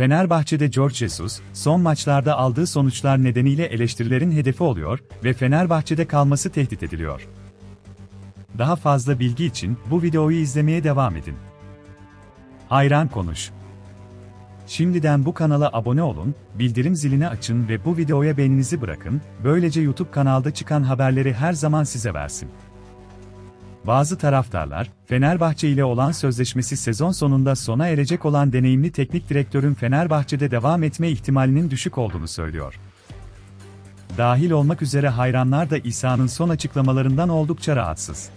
Fenerbahçe'de George Jesus, son maçlarda aldığı sonuçlar nedeniyle eleştirilerin hedefi oluyor ve Fenerbahçe'de kalması tehdit ediliyor. Daha fazla bilgi için bu videoyu izlemeye devam edin. Hayran konuş. Şimdiden bu kanala abone olun, bildirim zilini açın ve bu videoya beğeninizi bırakın, böylece YouTube kanalda çıkan haberleri her zaman size versin. Bazı taraftarlar, Fenerbahçe ile olan sözleşmesi sezon sonunda sona erecek olan deneyimli teknik direktörün Fenerbahçe'de devam etme ihtimalinin düşük olduğunu söylüyor. Dahil olmak üzere hayranlar da İsa'nın son açıklamalarından oldukça rahatsız.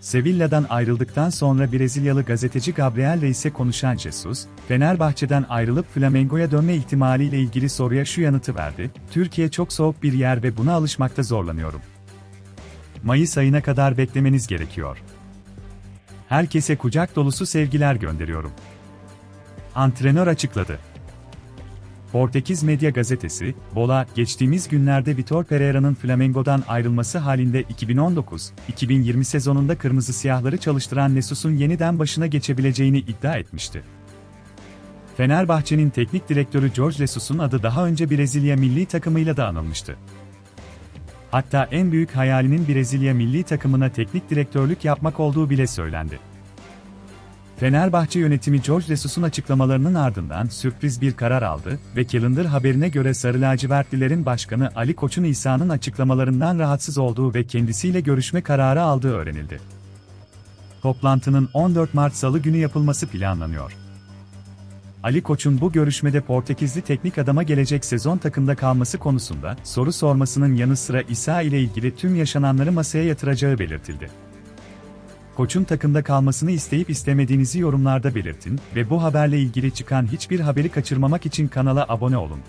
Sevilla'dan ayrıldıktan sonra Brezilyalı gazeteci Gabriel Reis'e konuşan Jesus, Fenerbahçe'den ayrılıp Flamengo'ya dönme ihtimaliyle ilgili soruya şu yanıtı verdi, Türkiye çok soğuk bir yer ve buna alışmakta zorlanıyorum. Mayıs ayına kadar beklemeniz gerekiyor. Herkese kucak dolusu sevgiler gönderiyorum. Antrenör açıkladı. Portekiz Medya Gazetesi, Bola, geçtiğimiz günlerde Vitor Pereira'nın Flamengo'dan ayrılması halinde 2019-2020 sezonunda kırmızı siyahları çalıştıran Nesus'un yeniden başına geçebileceğini iddia etmişti. Fenerbahçe'nin teknik direktörü George Jesus'un adı daha önce Brezilya milli takımıyla da anılmıştı. Hatta en büyük hayalinin Brezilya milli takımına teknik direktörlük yapmak olduğu bile söylendi. Fenerbahçe yönetimi George Jesus'un açıklamalarının ardından sürpriz bir karar aldı ve Calendar haberine göre Sarı Lacivertlilerin başkanı Ali Koç'un İsa'nın açıklamalarından rahatsız olduğu ve kendisiyle görüşme kararı aldığı öğrenildi. Toplantının 14 Mart Salı günü yapılması planlanıyor. Ali Koç'un bu görüşmede Portekizli teknik adama gelecek sezon takımda kalması konusunda soru sormasının yanı sıra İsa ile ilgili tüm yaşananları masaya yatıracağı belirtildi. Koç'un takımda kalmasını isteyip istemediğinizi yorumlarda belirtin ve bu haberle ilgili çıkan hiçbir haberi kaçırmamak için kanala abone olun.